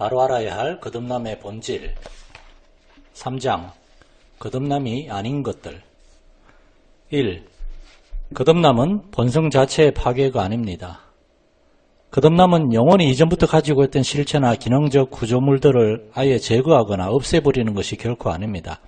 바로 알아야 할 거듭남의 본질 3장 거듭남이 아닌 것들 1. 거듭남은 본성 자체의 파괴가 아닙니다. 거듭남은 영혼이 이전부터 가지고 있던 실체나 기능적 구조물들을 아예 제거하거나 없애버리는 것이 결코 아닙니다.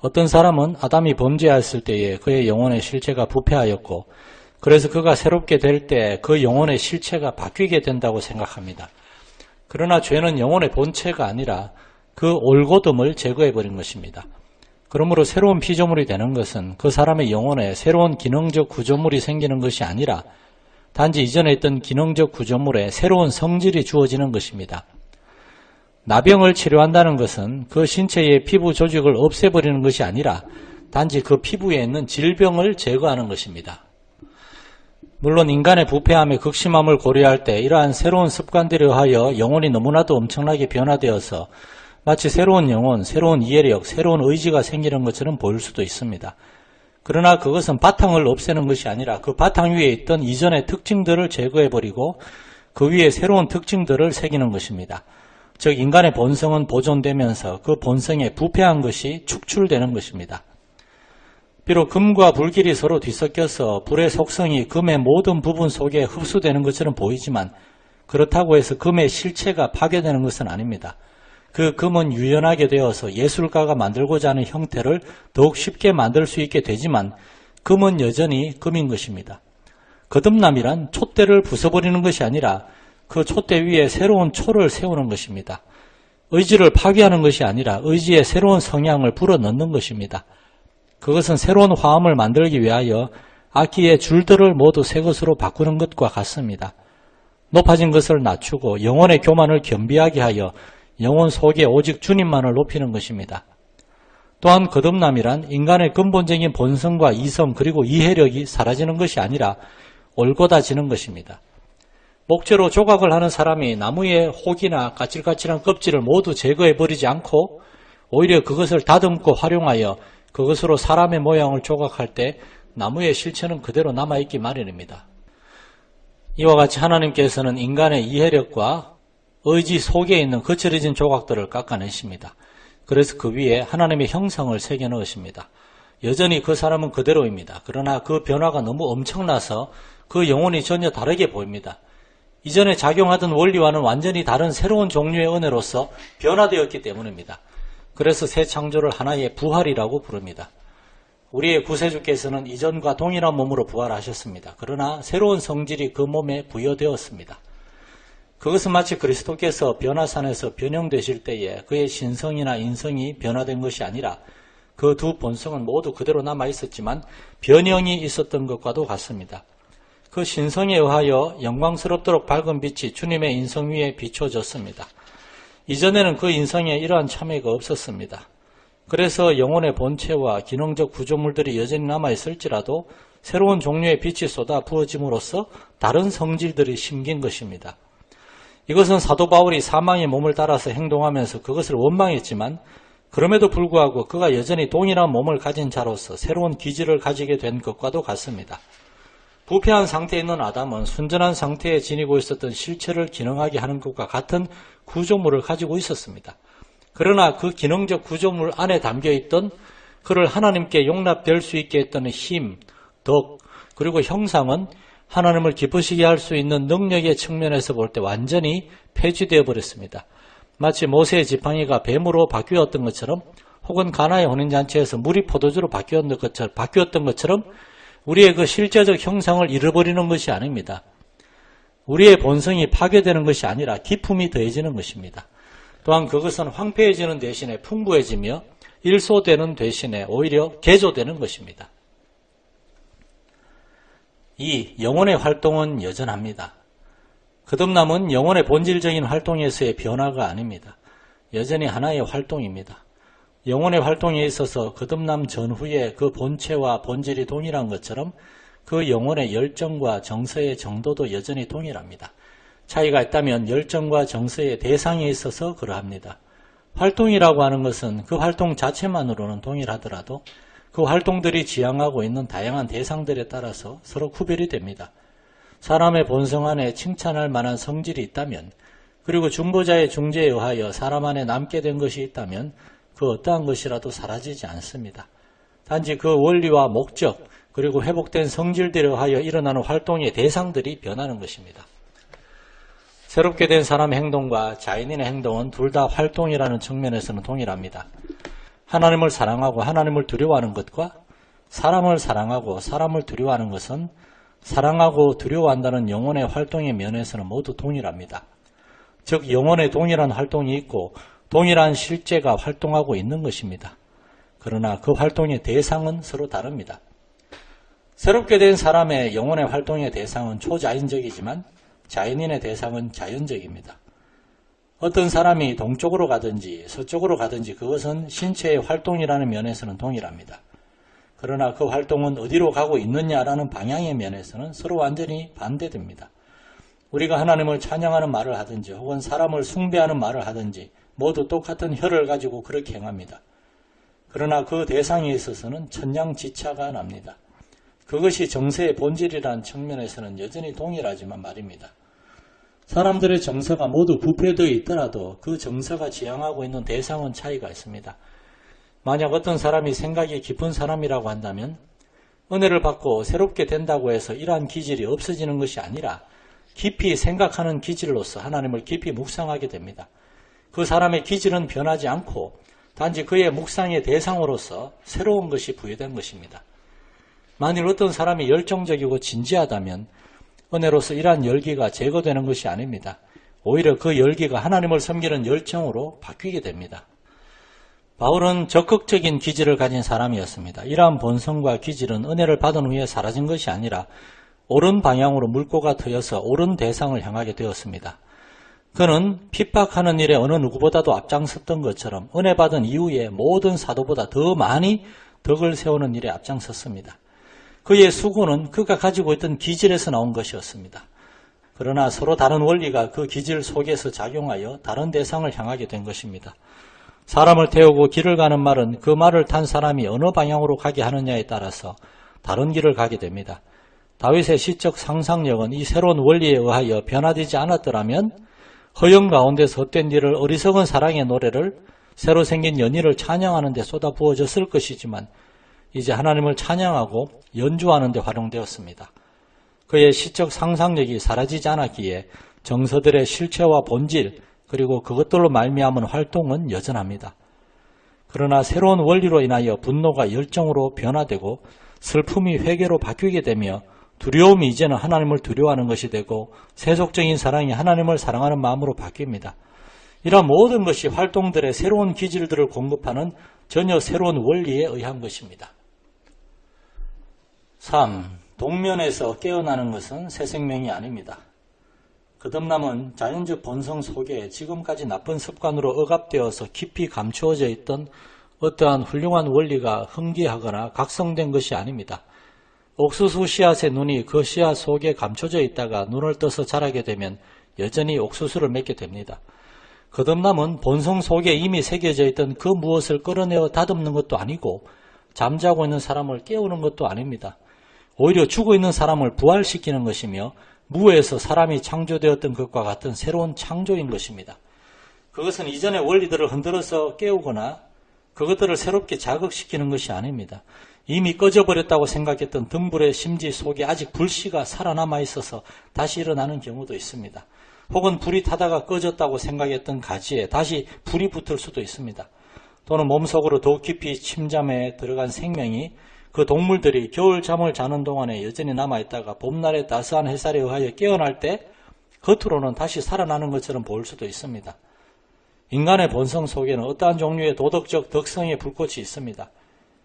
어떤 사람은 아담이 범죄하였을 때에 그의 영혼의 실체가 부패하였고 그래서 그가 새롭게 될 때 그 영혼의 실체가 바뀌게 된다고 생각합니다. 그러나 죄는 영혼의 본체가 아니라 그 올곧음을 제거해버린 것입니다. 그러므로 새로운 피조물이 되는 것은 그 사람의 영혼에 새로운 기능적 구조물이 생기는 것이 아니라 단지 이전에 있던 기능적 구조물에 새로운 성질이 주어지는 것입니다. 나병을 치료한다는 것은 그 신체의 피부 조직을 없애버리는 것이 아니라 단지 그 피부에 있는 질병을 제거하는 것입니다. 물론 인간의 부패함의 극심함을 고려할 때 이러한 새로운 습관들에 의하여 영혼이 너무나도 엄청나게 변화되어서 마치 새로운 영혼, 새로운 이해력, 새로운 의지가 생기는 것처럼 보일 수도 있습니다. 그러나 그것은 바탕을 없애는 것이 아니라 그 바탕 위에 있던 이전의 특징들을 제거해버리고 그 위에 새로운 특징들을 새기는 것입니다. 즉 인간의 본성은 보존되면서 그 본성에 부패한 것이 축출되는 것입니다. 비록 금과 불길이 서로 뒤섞여서 불의 속성이 금의 모든 부분 속에 흡수되는 것처럼 보이지만 그렇다고 해서 금의 실체가 파괴되는 것은 아닙니다. 그 금은 유연하게 되어서 예술가가 만들고자 하는 형태를 더욱 쉽게 만들 수 있게 되지만 금은 여전히 금인 것입니다. 거듭남이란 촛대를 부숴버리는 것이 아니라 그 촛대 위에 새로운 초를 세우는 것입니다. 의지를 파괴하는 것이 아니라 의지의 새로운 성향을 불어넣는 것입니다. 그것은 새로운 화음을 만들기 위하여 악기의 줄들을 모두 새 것으로 바꾸는 것과 같습니다. 높아진 것을 낮추고 영혼의 교만을 겸비하게 하여 영혼 속에 오직 주님만을 높이는 것입니다. 또한 거듭남이란 인간의 근본적인 본성과 이성 그리고 이해력이 사라지는 것이 아니라 올곧아지는 것입니다. 목재로 조각을 하는 사람이 나무의 혹이나 까칠까칠한 껍질을 모두 제거해 버리지 않고 오히려 그것을 다듬고 활용하여 그것으로 사람의 모양을 조각할 때 나무의 실체는 그대로 남아있기 마련입니다. 이와 같이 하나님께서는 인간의 이해력과 의지 속에 있는 거칠어진 조각들을 깎아내십니다. 그래서 그 위에 하나님의 형상을 새겨 넣으십니다. 여전히 그 사람은 그대로입니다. 그러나 그 변화가 너무 엄청나서 그 영혼이 전혀 다르게 보입니다. 이전에 작용하던 원리와는 완전히 다른 새로운 종류의 은혜로서 변화되었기 때문입니다. 그래서 새 창조를 하나의 부활이라고 부릅니다. 우리의 구세주께서는 이전과 동일한 몸으로 부활하셨습니다. 그러나 새로운 성질이 그 몸에 부여되었습니다. 그것은 마치 그리스도께서 변화산에서 변형되실 때에 그의 신성이나 인성이 변화된 것이 아니라 그 두 본성은 모두 그대로 남아 있었지만 변형이 있었던 것과도 같습니다. 그 신성에 의하여 영광스럽도록 밝은 빛이 주님의 인성 위에 비춰졌습니다. 이전에는 그 인성에 이러한 참회가 없었습니다. 그래서 영혼의 본체와 기능적 구조물들이 여전히 남아있을지라도 새로운 종류의 빛이 쏟아 부어짐으로써 다른 성질들이 심긴 것입니다. 이것은 사도 바울이 사망의 몸을 따라서 행동하면서 그것을 원망했지만 그럼에도 불구하고 그가 여전히 동일한 몸을 가진 자로서 새로운 기질을 가지게 된 것과도 같습니다. 부패한 상태에 있는 아담은 순전한 상태에 지니고 있었던 실체를 기능하게 하는 것과 같은 구조물을 가지고 있었습니다. 그러나 그 기능적 구조물 안에 담겨 있던 그를 하나님께 용납될 수 있게 했던 힘, 덕, 그리고 형상은 하나님을 기쁘시게 할 수 있는 능력의 측면에서 볼 때 완전히 폐지되어 버렸습니다. 마치 모세의 지팡이가 뱀으로 바뀌었던 것처럼 혹은 가나의 혼인잔치에서 물이 포도주로 바뀌었던 것처럼, 바뀌었던 것처럼 우리의 그 실제적 형상을 잃어버리는 것이 아닙니다. 우리의 본성이 파괴되는 것이 아니라 기품이 더해지는 것입니다. 또한 그것은 황폐해지는 대신에 풍부해지며 일소되는 대신에 오히려 개조되는 것입니다. 이 영혼의 활동은 여전합니다. 거듭남은 영혼의 본질적인 활동에서의 변화가 아닙니다. 여전히 하나의 활동입니다. 영혼의 활동에 있어서 거듭남 전후에 그 본체와 본질이 동일한 것처럼 그 영혼의 열정과 정서의 정도도 여전히 동일합니다. 차이가 있다면 열정과 정서의 대상에 있어서 그러합니다. 활동이라고 하는 것은 그 활동 자체만으로는 동일하더라도 그 활동들이 지향하고 있는 다양한 대상들에 따라서 서로 구별이 됩니다. 사람의 본성 안에 칭찬할 만한 성질이 있다면 그리고 중보자의 중재에 의하여 사람 안에 남게 된 것이 있다면 그 어떠한 것이라도 사라지지 않습니다. 단지 그 원리와 목적 그리고 회복된 성질들에 의하여 일어나는 활동의 대상들이 변하는 것입니다. 새롭게 된 사람의 행동과 자연인의 행동은 둘 다 활동이라는 측면에서는 동일합니다. 하나님을 사랑하고 하나님을 두려워하는 것과 사람을 사랑하고 사람을 두려워하는 것은 사랑하고 두려워한다는 영혼의 활동의 면에서는 모두 동일합니다. 즉 영혼의 동일한 활동이 있고 동일한 실제가 활동하고 있는 것입니다. 그러나 그 활동의 대상은 서로 다릅니다. 새롭게 된 사람의 영혼의 활동의 대상은 초자연적이지만 자연인의 대상은 자연적입니다. 어떤 사람이 동쪽으로 가든지 서쪽으로 가든지 그것은 신체의 활동이라는 면에서는 동일합니다. 그러나 그 활동은 어디로 가고 있느냐라는 방향의 면에서는 서로 완전히 반대됩니다. 우리가 하나님을 찬양하는 말을 하든지 혹은 사람을 숭배하는 말을 하든지 모두 똑같은 혀를 가지고 그렇게 행합니다. 그러나 그 대상에 있어서는 천냥지차가 납니다. 그것이 정세의 본질이라는 측면에서는 여전히 동일하지만 말입니다. 사람들의 정서가 모두 부패되어 있더라도 그 정서가 지향하고 있는 대상은 차이가 있습니다. 만약 어떤 사람이 생각이 깊은 사람이라고 한다면 은혜를 받고 새롭게 된다고 해서 이러한 기질이 없어지는 것이 아니라 깊이 생각하는 기질로서 하나님을 깊이 묵상하게 됩니다. 그 사람의 기질은 변하지 않고 단지 그의 묵상의 대상으로서 새로운 것이 부여된 것입니다. 만일 어떤 사람이 열정적이고 진지하다면 은혜로서 이러한 열기가 제거되는 것이 아닙니다. 오히려 그 열기가 하나님을 섬기는 열정으로 바뀌게 됩니다. 바울은 적극적인 기질을 가진 사람이었습니다. 이러한 본성과 기질은 은혜를 받은 후에 사라진 것이 아니라 옳은 방향으로 물꼬가 트여서 옳은 대상을 향하게 되었습니다. 그는 핍박하는 일에 어느 누구보다도 앞장섰던 것처럼 은혜 받은 이후에 모든 사도보다 더 많이 덕을 세우는 일에 앞장섰습니다. 그의 수고는 그가 가지고 있던 기질에서 나온 것이었습니다. 그러나 서로 다른 원리가 그 기질 속에서 작용하여 다른 대상을 향하게 된 것입니다. 사람을 태우고 길을 가는 말은 그 말을 탄 사람이 어느 방향으로 가게 하느냐에 따라서 다른 길을 가게 됩니다. 다윗의 시적 상상력은 이 새로운 원리에 의하여 변화되지 않았더라면 허영 가운데서 헛된 일을 어리석은 사랑의 노래를 새로 생긴 연인을 찬양하는 데 쏟아 부어졌을 것이지만 이제 하나님을 찬양하고 연주하는 데 활용되었습니다. 그의 시적 상상력이 사라지지 않았기에 정서들의 실체와 본질 그리고 그것들로 말미암은 활동은 여전합니다. 그러나 새로운 원리로 인하여 분노가 열정으로 변화되고 슬픔이 회개로 바뀌게 되며 두려움이 이제는 하나님을 두려워하는 것이 되고 세속적인 사랑이 하나님을 사랑하는 마음으로 바뀝니다. 이러한 모든 것이 활동들의 새로운 기질들을 공급하는 전혀 새로운 원리에 의한 것입니다. 3. 동면에서 깨어나는 것은 새 생명이 아닙니다. 거듭남은 자연적 본성 속에 지금까지 나쁜 습관으로 억압되어서 깊이 감추어져 있던 어떠한 훌륭한 원리가 흥기하거나 각성된 것이 아닙니다. 옥수수 씨앗의 눈이 그 씨앗 속에 감춰져 있다가 눈을 떠서 자라게 되면 여전히 옥수수를 맺게 됩니다. 거듭남은 본성 속에 이미 새겨져 있던 그 무엇을 끌어내어 다듬는 것도 아니고 잠자고 있는 사람을 깨우는 것도 아닙니다. 오히려 죽어 있는 사람을 부활시키는 것이며 무에서 사람이 창조되었던 것과 같은 새로운 창조인 것입니다. 그것은 이전의 원리들을 흔들어서 깨우거나 그것들을 새롭게 자극시키는 것이 아닙니다. 이미 꺼져버렸다고 생각했던 등불의 심지 속에 아직 불씨가 살아남아 있어서 다시 일어나는 경우도 있습니다. 혹은 불이 타다가 꺼졌다고 생각했던 가지에 다시 불이 붙을 수도 있습니다. 또는 몸속으로 더 깊이 침잠에 들어간 생명이 그 동물들이 겨울 잠을 자는 동안에 여전히 남아있다가 봄날의 따스한 햇살에 의하여 깨어날 때 겉으로는 다시 살아나는 것처럼 보일 수도 있습니다. 인간의 본성 속에는 어떠한 종류의 도덕적 덕성의 불꽃이 있습니다.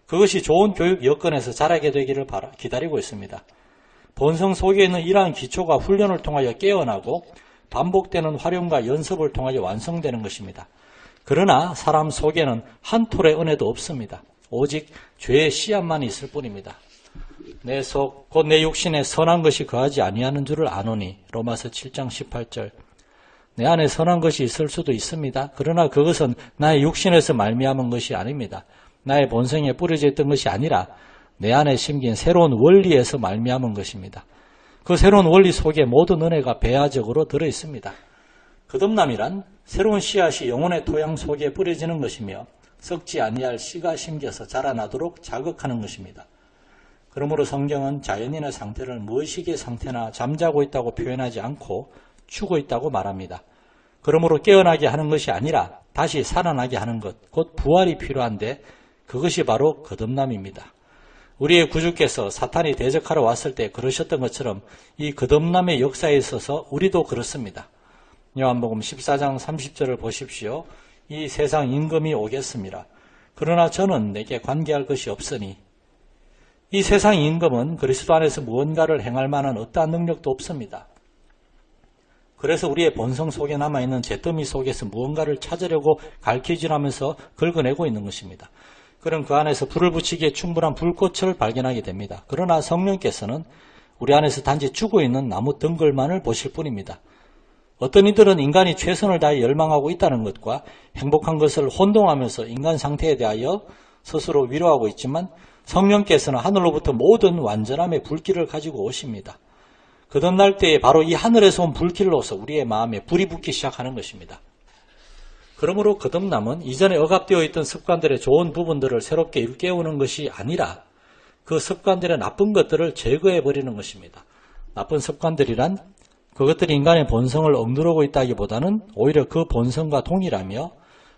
그것이 좋은 교육 여건에서 자라게 되기를 바라, 기다리고 있습니다. 본성 속에 있는 이러한 기초가 훈련을 통하여 깨어나고 반복되는 활용과 연습을 통하여 완성되는 것입니다. 그러나 사람 속에는 한 톨의 은혜도 없습니다. 오직 죄의 씨앗만 있을 뿐입니다. 내 속, 곧 내 육신에 선한 것이 거하지 아니하는 줄을 아노니. 로마서 7장 18절. 내 안에 선한 것이 있을 수도 있습니다. 그러나 그것은 나의 육신에서 말미암은 것이 아닙니다. 나의 본성에 뿌려져 있던 것이 아니라 내 안에 심긴 새로운 원리에서 말미암은 것입니다. 그 새로운 원리 속에 모든 은혜가 배화적으로 들어 있습니다. 거듭남이란 새로운 씨앗이 영혼의 토양 속에 뿌려지는 것이며 썩지 아니할 씨가 심겨서 자라나도록 자극하는 것입니다. 그러므로 성경은 자연인의 상태를 무의식의 상태나 잠자고 있다고 표현하지 않고 죽어 있다고 말합니다. 그러므로 깨어나게 하는 것이 아니라 다시 살아나게 하는 것, 곧 부활이 필요한데 그것이 바로 거듭남입니다. 우리의 구주께서 사탄이 대적하러 왔을 때 그러셨던 것처럼 이 거듭남의 역사에 있어서 우리도 그렇습니다. 요한복음 14장 30절을 보십시오. 이 세상 임금이 오겠습니다. 그러나 저는 내게 관계할 것이 없으니 이 세상 임금은 그리스도 안에서 무언가를 행할 만한 어떠한 능력도 없습니다. 그래서 우리의 본성 속에 남아있는 잿더미 속에서 무언가를 찾으려고 갈퀴질하면서 긁어내고 있는 것입니다. 그럼 그 안에서 불을 붙이기에 충분한 불꽃을 발견하게 됩니다. 그러나 성령께서는 우리 안에서 단지 죽어 있는 나무 덩굴만을 보실 뿐입니다. 어떤 이들은 인간이 최선을 다해 열망하고 있다는 것과 행복한 것을 혼동하면서 인간 상태에 대하여 스스로 위로하고 있지만 성령께서는 하늘로부터 모든 완전함의 불길을 가지고 오십니다. 그덧날 때에 바로 이 하늘에서 온 불길로서 우리의 마음에 불이 붙기 시작하는 것입니다. 그러므로 거듭남은 이전에 억압되어 있던 습관들의 좋은 부분들을 새롭게 일깨우는 것이 아니라 그 습관들의 나쁜 것들을 제거해 버리는 것입니다. 나쁜 습관들이란 그것들이 인간의 본성을 억누르고 있다기보다는 오히려 그 본성과 동일하며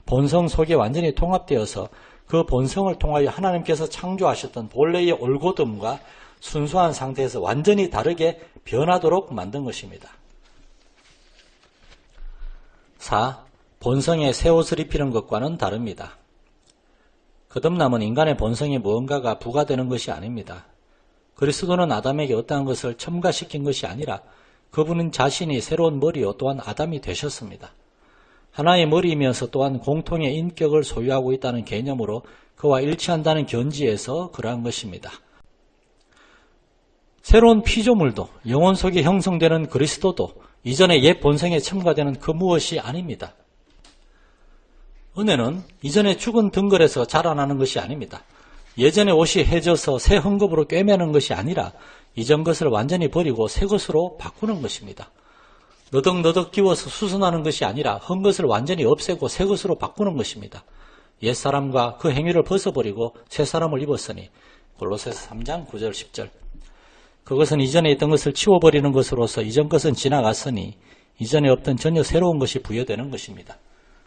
본성 속에 완전히 통합되어서 그 본성을 통하여 하나님께서 창조하셨던 본래의 올곧음과 순수한 상태에서 완전히 다르게 변하도록 만든 것입니다. 4. 본성에 새 옷을 입히는 것과는 다릅니다. 거듭남은 인간의 본성에 무언가가 부과되는 것이 아닙니다. 그리스도는 아담에게 어떠한 것을 첨가시킨 것이 아니라 그분은 자신이 새로운 머리요 또한 아담이 되셨습니다. 하나의 머리이면서 또한 공통의 인격을 소유하고 있다는 개념으로 그와 일치한다는 견지에서 그러한 것입니다. 새로운 피조물도 영혼 속에 형성되는 그리스도도 이전의 옛 본성에 첨가되는 그 무엇이 아닙니다. 은혜는 이전에 죽은 등걸에서 자라나는 것이 아닙니다. 예전의 옷이 해져서 새 헝겊으로 꿰매는 것이 아니라 이전 것을 완전히 버리고 새 것으로 바꾸는 것입니다. 너덕너덕 끼워서 수선하는 것이 아니라 헌 것을 완전히 없애고 새 것으로 바꾸는 것입니다. 옛사람과 그 행위를 벗어버리고 새 사람을 입었으니 골로새서 3장 9절 10절 그것은 이전에 있던 것을 치워버리는 것으로서 이전 것은 지나갔으니 이전에 없던 전혀 새로운 것이 부여되는 것입니다.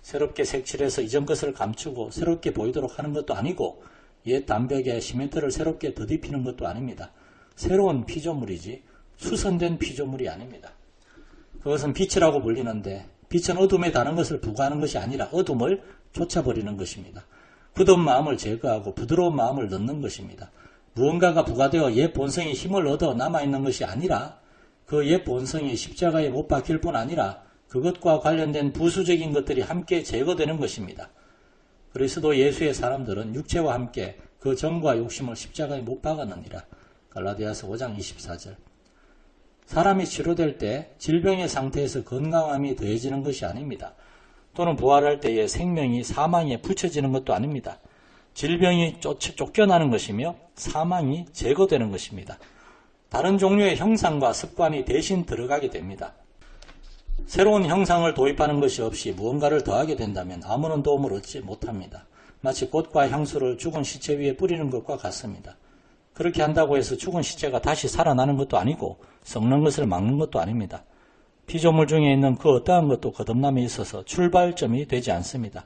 새롭게 색칠해서 이전 것을 감추고 새롭게 보이도록 하는 것도 아니고 옛 담벽에 시멘트를 새롭게 더딥히는 것도 아닙니다. 새로운 피조물이지 수선된 피조물이 아닙니다. 그것은 빛이라고 불리는데 빛은 어둠에 다른 것을 부과하는 것이 아니라 어둠을 쫓아버리는 것입니다. 굳은 마음을 제거하고 부드러운 마음을 넣는 것입니다. 무언가가 부과되어 옛 본성의 힘을 얻어 남아있는 것이 아니라 그 옛 본성이 십자가에 못 박힐 뿐 아니라 그것과 관련된 부수적인 것들이 함께 제거되는 것입니다. 그리스도 예수의 사람들은 육체와 함께 그 정과 욕심을 십자가에 못 박았느니라. 갈라디아서 5장 24절. 사람이 치료될 때 질병의 상태에서 건강함이 더해지는 것이 아닙니다. 또는 부활할 때에 생명이 사망에 붙여지는 것도 아닙니다. 질병이 쫓겨나는 것이며 사망이 제거되는 것입니다. 다른 종류의 형상과 습관이 대신 들어가게 됩니다. 새로운 형상을 도입하는 것이 없이 무언가를 더하게 된다면 아무런 도움을 얻지 못합니다. 마치 꽃과 향수를 죽은 시체 위에 뿌리는 것과 같습니다. 그렇게 한다고 해서 죽은 시체가 다시 살아나는 것도 아니고 썩는 것을 막는 것도 아닙니다. 피조물 중에 있는 그 어떠한 것도 거듭남에 있어서 출발점이 되지 않습니다.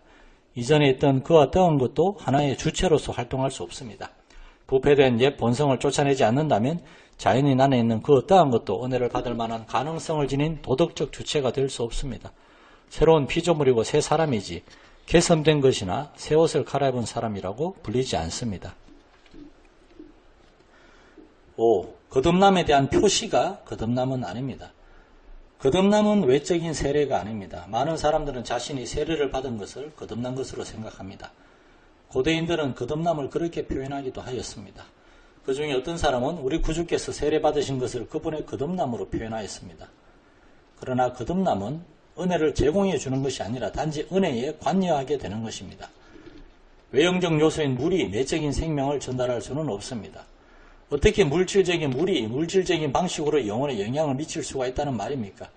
이전에 있던 그 어떠한 것도 하나의 주체로서 활동할 수 없습니다. 부패된 옛 본성을 쫓아내지 않는다면 자연인 안에 있는 그 어떠한 것도 은혜를 받을 만한 가능성을 지닌 도덕적 주체가 될 수 없습니다. 새로운 피조물이고 새 사람이지 개선된 것이나 새 옷을 갈아입은 사람이라고 불리지 않습니다. 5. 거듭남에 대한 표시가 거듭남은 아닙니다. 거듭남은 외적인 세례가 아닙니다. 많은 사람들은 자신이 세례를 받은 것을 거듭난 것으로 생각합니다. 고대인들은 거듭남을 그렇게 표현하기도 하였습니다. 그 중에 어떤 사람은 우리 구주께서 세례 받으신 것을 그분의 거듭남으로 표현하였습니다. 그러나 거듭남은 은혜를 제공해 주는 것이 아니라 단지 은혜에 관여하게 되는 것입니다. 외형적 요소인 물이 내적인 생명을 전달할 수는 없습니다. 어떻게 물질적인 물이 물질적인 방식으로 영혼에 영향을 미칠 수가 있다는 말입니까?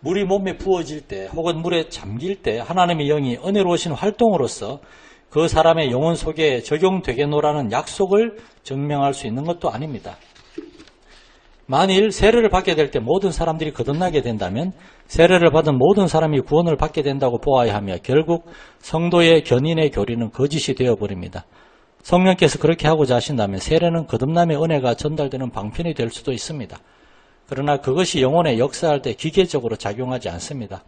물이 몸에 부어질 때 혹은 물에 잠길 때 하나님의 영이 은혜로우신 활동으로서 그 사람의 영혼 속에 적용되겠노라는 약속을 증명할 수 있는 것도 아닙니다. 만일 세례를 받게 될 때 모든 사람들이 거듭나게 된다면 세례를 받은 모든 사람이 구원을 받게 된다고 보아야 하며 결국 성도의 견인의 교리는 거짓이 되어버립니다. 성령께서 그렇게 하고자 하신다면 세례는 거듭남의 은혜가 전달되는 방편이 될 수도 있습니다. 그러나 그것이 영혼에 역사할 때 기계적으로 작용하지 않습니다.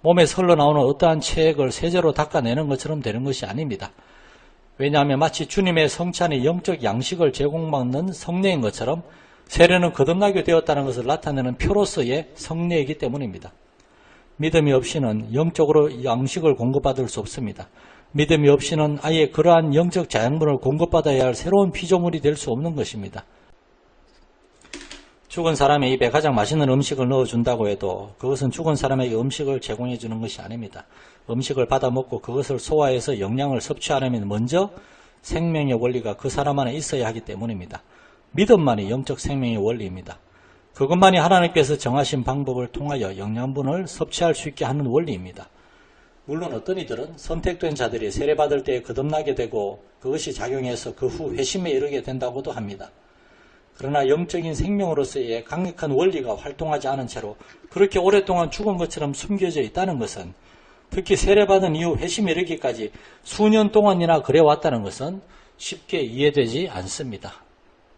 몸에서 흘러나오는 어떠한 체액을 세제로 닦아내는 것처럼 되는 것이 아닙니다. 왜냐하면 마치 주님의 성찬의 영적 양식을 제공받는 성례인 것처럼 세례는 거듭나게 되었다는 것을 나타내는 표로서의 성례이기 때문입니다. 믿음이 없이는 영적으로 양식을 공급받을 수 없습니다. 믿음이 없이는 아예 그러한 영적 자양분을 공급받아야 할 새로운 피조물이 될 수 없는 것입니다. 죽은 사람의 입에 가장 맛있는 음식을 넣어준다고 해도 그것은 죽은 사람에게 음식을 제공해 주는 것이 아닙니다. 음식을 받아 먹고 그것을 소화해서 영양을 섭취하려면 먼저 생명의 원리가 그 사람 안에 있어야 하기 때문입니다. 믿음만이 영적 생명의 원리입니다. 그것만이 하나님께서 정하신 방법을 통하여 영양분을 섭취할 수 있게 하는 원리입니다. 물론 어떤 이들은 선택된 자들이 세례받을 때 거듭나게 되고 그것이 작용해서 그 후 회심에 이르게 된다고도 합니다. 그러나 영적인 생명으로서의 강력한 원리가 활동하지 않은 채로 그렇게 오랫동안 죽은 것처럼 숨겨져 있다는 것은 특히 세례받은 이후 회심에 이르기까지 수년 동안이나 그래왔다는 것은 쉽게 이해되지 않습니다.